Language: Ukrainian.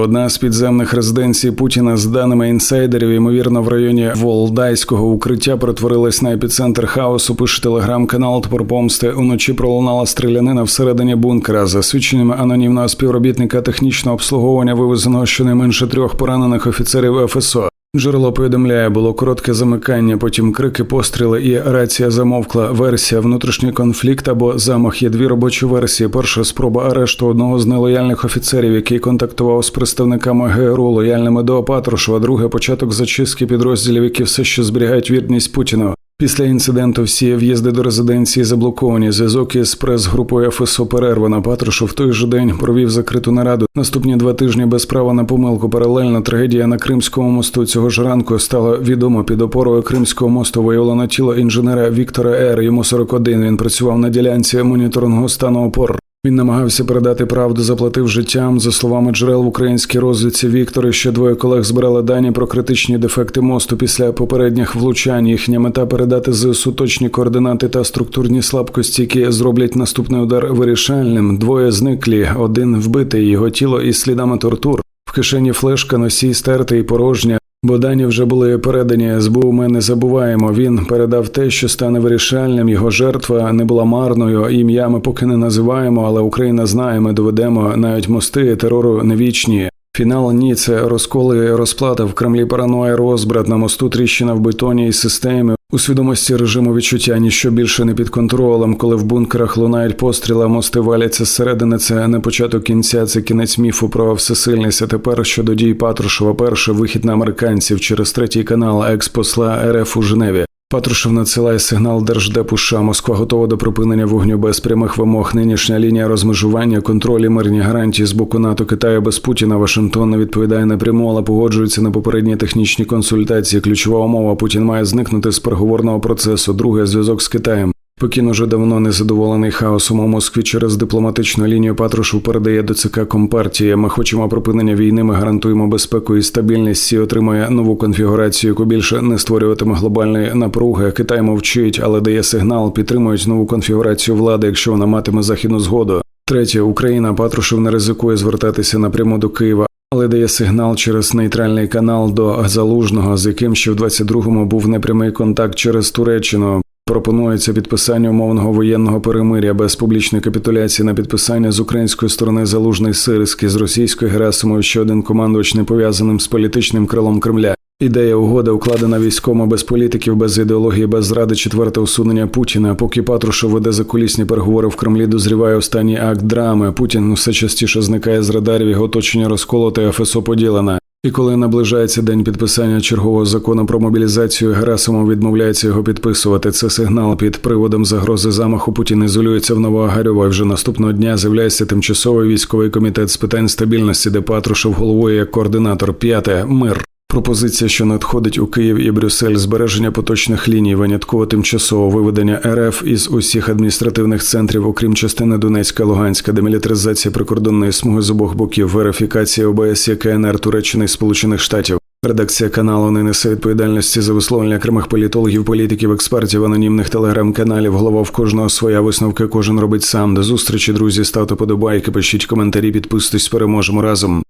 одна з підземних резиденцій Путіна з даними інсайдерів, ймовірно, в районі Волдайського укриття перетворилась на епіцентр хаосу. Пише телеграм-канал Топор Помсти. Уночі пролунала стрілянина всередині бункера. За свідченнями анонімного співробітника технічного обслуговування вивезено щонайменше трьох поранених офіцерів ФСО. Джерело повідомляє, було коротке замикання, потім крики, постріли і рація замовкла. Версія внутрішній конфлікт або замах є дві робочі версії. Перша спроба арешту одного з нелояльних офіцерів, який контактував з представниками ГРУ, лояльними до Патрушева. Друге початок зачистки підрозділів, які все ще зберігають вірність Путіну. Після інциденту всі в'їзди до резиденції заблоковані. Зв'язок із прес-групою ФСО перервано. Патрушев в той же день провів закриту нараду. Наступні два тижні без права на помилку. Паралельно трагедія на Кримському мосту цього ж ранку стало відомо під опорою Кримського мосту. Виявлено тіло інженера Віктора Р. Йому 41. Він працював на ділянці моніторингу стану опор. Він намагався передати правду, заплатив життям. За словами джерел в українській розвідці Віктора, ще двоє колег збирали дані про критичні дефекти мосту після попередніх влучань. Їхня мета передати ЗСУ точні координати та структурні слабкості, які зроблять наступний удар вирішальним. Двоє зниклі, один вбитий, його тіло із слідами тортур. В кишені флешка, носій стертий і порожня. Бо дані вже були передані СБУ. Ми не забуваємо. Він передав те, що стане вирішальним. Його жертва не була марною. Ім'я ми поки не називаємо, але Україна знає. Ми доведемо навіть мости терору не вічні. Фінал ні, це розколи розплата в Кремлі. Параноя, розбрат на мосту, тріщина в бетоні і системі. У свідомості режиму відчуття ніщо більше не під контролем, коли в бункерах лунають постріли, а мости валяться зсередини. Це не початок кінця, це кінець міфу про всесильність. А тепер щодо дій Патрушева, перший вихід на американців через третій канал експосла РФ у Женеві. Патрушев надсилає сигнал Держдепу США. Москва готова до припинення вогню без прямих вимог. Нинішня лінія розмежування, контролі, мирні гарантії з боку НАТО Китаю без Путіна. Вашингтон не відповідає напряму, але погоджується на попередні технічні консультації. Ключова умова Путін має зникнути з переговорного процесу. Друге зв'язок з Китаєм. Пекін уже давно незадоволений хаосом у Москві через дипломатичну лінію Патрушев передає до ЦК Компартії. Ми хочемо припинення війни. Ми гарантуємо безпеку і стабільність. Сі отримує нову конфігурацію, яку більше не створюватиме глобальної напруги. Китай мовчить, але дає сигнал. Підтримують нову конфігурацію влади, якщо вона матиме західну згоду. Третє Україна Патрушев не ризикує звертатися напряму до Києва. Але дає сигнал через нейтральний канал до залужного, з яким ще в 22-му був непрямий контакт через Туреччину. Пропонується підписання умовного воєнного перемиря без публічної капітуляції на підписання з української сторони залужний Сирський, з російської Герасимов ще один командувач не пов'язаним з політичним крилом Кремля. Ідея угоди укладена військомо без політиків, без ідеології, без зради, четверте усунення Путіна. Поки Патрушев веде закулісні переговори в Кремлі, дозріває останній акт драми. Путін все частіше зникає з радарів, його оточення розколоте, ФСО поділена. І коли наближається день підписання чергового закону про мобілізацію, Герасимов відмовляється його підписувати. Це сигнал під приводом загрози замаху. Путін ізолюється в Новоагарьово. Вже наступного дня з'являється тимчасовий військовий комітет з питань стабільності, де Патрушев головує як координатор. П'яте мир. Пропозиція, що надходить у Київ і Брюссель, збереження поточних ліній, винятково тимчасово виведення РФ із усіх адміністративних центрів, окрім частини Донецька, Луганська, демілітаризація прикордонної смуги з обох боків, верифікація ОБСЄ, КНР, Туреччини і Сполучених Штатів. Редакція каналу не несе відповідальності за висловлення окремих політологів, політиків, експертів, анонімних телеграм-каналів. Голова в кожного своя висновки. Кожен робить сам. До зустрічі, друзі. Ставте подобайки, пишіть коментарі, підписуйтесь, переможемо разом.